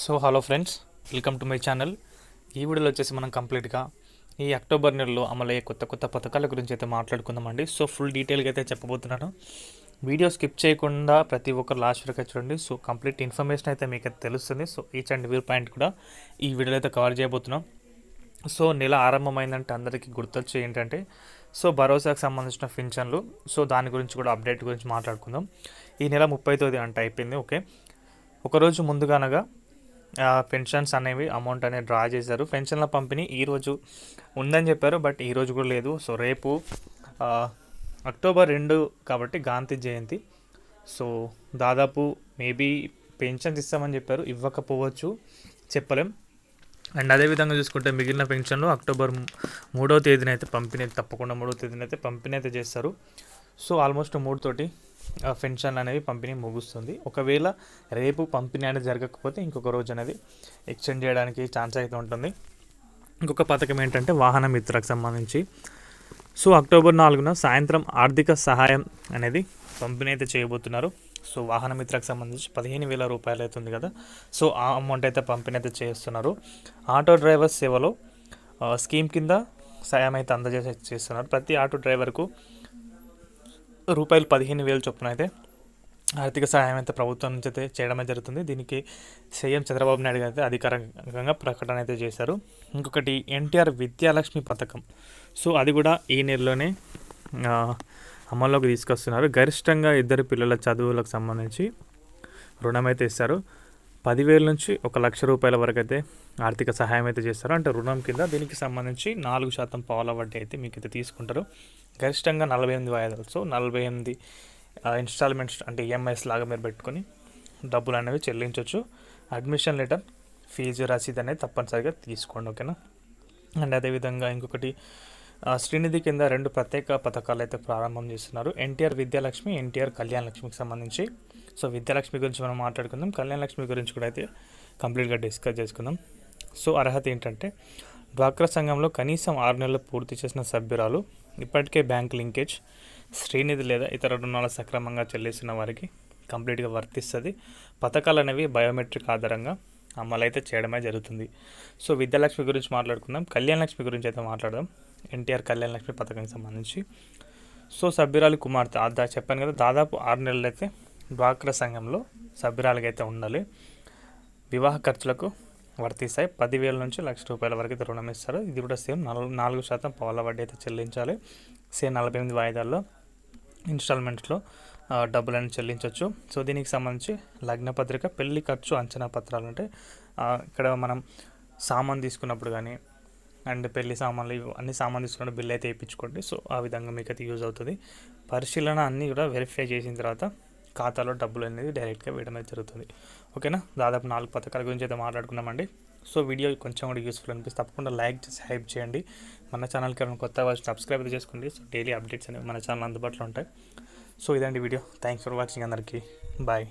So hello friends welcome to my channel. ఈ వీడియోలో వచ్చేసి మనం కంప్లీట్గా ఈ అక్టోబర్ నెలలో అమలయ్యే కొత్త కొత్త పథకాల గురించి అయితే మాట్లాడుకుందామండి. సో ఫుల్ డీటెయిల్గా అయితే చెప్పబోతున్నాను. వీడియో స్కిప్ చేయకుండా ప్రతి ఒక్కరు లాస్ట్ వరకు చూడండి. సో కంప్లీట్ ఇన్ఫర్మేషన్ అయితే మీకు అయితే తెలుస్తుంది. So each and view point కూడా ఈ వీడియోలో అయితే కవర్ చేయబోతున్నాం. సో నెల ఆరంభమైందంటే అందరికీ గుర్తొచ్చే ఏంటంటే సో భరోసాకు సంబంధించిన పింఛన్లు సో దాని గురించి కూడా అప్డేట్ గురించి మాట్లాడుకుందాం. ఈ నెల ముప్పై తొమ్మిది అంటే అయిపోయింది ఓకే? ఒకరోజు ముందుగానగా పెన్షన్స్ అనేవి అమౌంట్ అనేది డ్రా చేశారు. పెన్షన్ల పంపిణీ ఈరోజు ఉందని చెప్పారు బట్ ఈరోజు కూడా లేదు. సో రేపు అక్టోబర్ రెండు కాబట్టి గాంధీ జయంతి. సో దాదాపు మేబీ పెన్షన్స్ ఇస్తామని చెప్పారు. ఇవ్వకపోవచ్చు చెప్పలేం. అండ్ అదేవిధంగా చూసుకుంటే మిగిలిన పెన్షన్లు అక్టోబర్ మూడో తేదీన అయితే పంపిణీ తప్పకుండా మూడో తేదీన అయితే పంపిణీ అయితే చేస్తారు. సో ఆల్మోస్ట్ మూడుతోటి పెన్షన్ అనేది పంపిణీ ముగుస్తుంది. ఒకవేళ రేపు పంపిణీ అనేది జరగకపోతే ఇంకొక రోజు అనేది ఎక్స్టెండ్ చేయడానికి ఛాన్స్ అయితే ఉంటుంది. ఇంకొక పథకం ఏంటంటే వాహన మిత్రకు సంబంధించి. సో అక్టోబర్ నాలుగున సాయంత్రం ఆర్థిక సహాయం అనేది పంపిణీ అయితే చేయబోతున్నారు. సో వాహన మిత్రకు సంబంధించి పదిహేను వేల రూపాయలు అవుతుంది కదా. సో ఆ అమౌంట్ అయితే పంపిణీ అయితే చేస్తున్నారు. ఆటో డ్రైవర్ సేవలో స్కీమ్ కింద సాయం అయితే అందజేసే చేస్తున్నారు. ప్రతి ఆటో డ్రైవర్కు రూపాయలు పదిహేను వేలు చొప్పున అయితే ఆర్థిక సహాయం అయితే ప్రభుత్వం నుంచి అయితే చేయడమే జరుగుతుంది. దీనికి సీఎం చంద్రబాబు నాయుడు గారు అయితే అధికారికంగా ప్రకటన అయితే చేశారు. ఇంకొకటి ఎన్టీఆర్ విద్యాలక్ష్మి పథకం. సో అది కూడా ఈ నెలలోనే అమల్లోకి తీసుకొస్తున్నారు. గరిష్టంగా ఇద్దరు పిల్లల చదువులకు సంబంధించి రుణం అయితే ఇస్తారు. పదివేల నుంచి ఒక లక్ష రూపాయల వరకు అయితే ఆర్థిక సహాయం అయితే చేస్తారు. అంటే రుణం కింద దీనికి సంబంధించి నాలుగు శాతం పావుల వడ్డీ అయితే మీకు అయితే తీసుకుంటారు. గరిష్టంగా నలభై ఎనిమిది వాయిదాలు. సో నలభై ఎనిమిది ఇన్స్టాల్మెంట్స్ అంటే ఈఎంఐస్ లాగా మీరు పెట్టుకొని డబ్బులు అనేవి చెల్లించవచ్చు అడ్మిషన్ లెటర్ ఫీజు రసీదు అనేది తప్పనిసరిగా తీసుకోండి ఓకేనా? అండ్ అదేవిధంగా ఇంకొకటి శ్రీనిధి కింద రెండు ప్రత్యేక పథకాలు అయితే ప్రారంభం చేస్తున్నారు. ఎన్టీఆర్ విద్యాలక్ష్మి ఎన్టీఆర్ కళ్యాణ లక్ష్మికి సంబంధించి. సో విద్యాలక్ష్మి గురించి మనం మాట్లాడుకుందాం. కళ్యాణ లక్ష్మి గురించి కూడా అయితే కంప్లీట్గా డిస్కస్ చేసుకుందాం. సో అర్హత ఏంటంటే డ్వాక్రా సంఘంలో కనీసం ఆరు నెలలు పూర్తి చేసిన సభ్యురాలు ఇప్పటికే బ్యాంక్ లింకేజ్ శ్రీనిధి లేదా ఇతర రుణాలు సక్రమంగా చెల్లిస్తున్న వారికి కంప్లీట్గా వర్తిస్తుంది. పథకాలు అనేవి బయోమెట్రిక్ ఆధారంగా అమలు అయితే చేయడమే జరుగుతుంది. సో విద్యాలక్ష్మి గురించి మాట్లాడుకుందాం. కళ్యాణ లక్ష్మి గురించి అయితే మాట్లాడదాం. ఎన్టీఆర్ కళ్యాణ లక్ష్మి పథకానికి సంబంధించి. సో సభ్యురాలు కుమార్తె దా- చెప్పాను కదా దాదాపు ఆరు నెలలు అయితే డ్వాక్రా సంఘంలో సభ్యురాలుగా అయితే ఉండాలి. వివాహ ఖర్చులకు వర్తిస్తాయి. పదివేల నుంచి లక్ష రూపాయల వరకు అయితే రుణం ఇస్తారు. ఇది కూడా సేమ్ నాలుగు నాలుగు శాతం పావుల వడ్డీ అయితే చెల్లించాలి. సేమ్ నలభై ఎనిమిది వాయిదాల్లో ఇన్స్టాల్మెంట్స్లో డబ్బులను చెల్లించవచ్చు సో దీనికి సంబంధించి లగ్న పత్రిక పెళ్ళి ఖర్చు అంచనా పత్రాలు అంటే ఇక్కడ మనం సామాన్ తీసుకున్నప్పుడు కానీ అండ్ పెళ్ళి సామాన్లు ఇవి అన్ని సామాన్ తీసుకున్నప్పుడు బిల్ అయితే వేయించుకోండి. సో ఆ విధంగా మీకు అయితే యూజ్ అవుతుంది. పరిశీలన అన్నీ కూడా వెరిఫై చేసిన తర్వాత ఖాతాలో డబ్బులు అనేది డైరెక్ట్గా వేయడం అయితే జరుగుతుంది. ఓకేనా? దాదాపు నాలుగు పథకాల గురించి అయితే మాట్లాడుకున్నామండి సో వీడియో కొంచెం కూడా యూస్ఫుల్ అనిపిస్తే తప్పకుండా లైక్ చేసి హైప్ చేయండి. మన ఛానల్కి ఏమైనా కొత్త వాళ్ళు సబ్స్క్రైబ్ చేసుకోండి. సో డైలీ అప్డేట్స్ అనేవి మన ఛానల్ అందుబాటులో ఉంటాయి. సో ఇదండి వీడియో. థ్యాంక్స్ ఫర్ వాచింగ్ అందరికీ. బాయ్.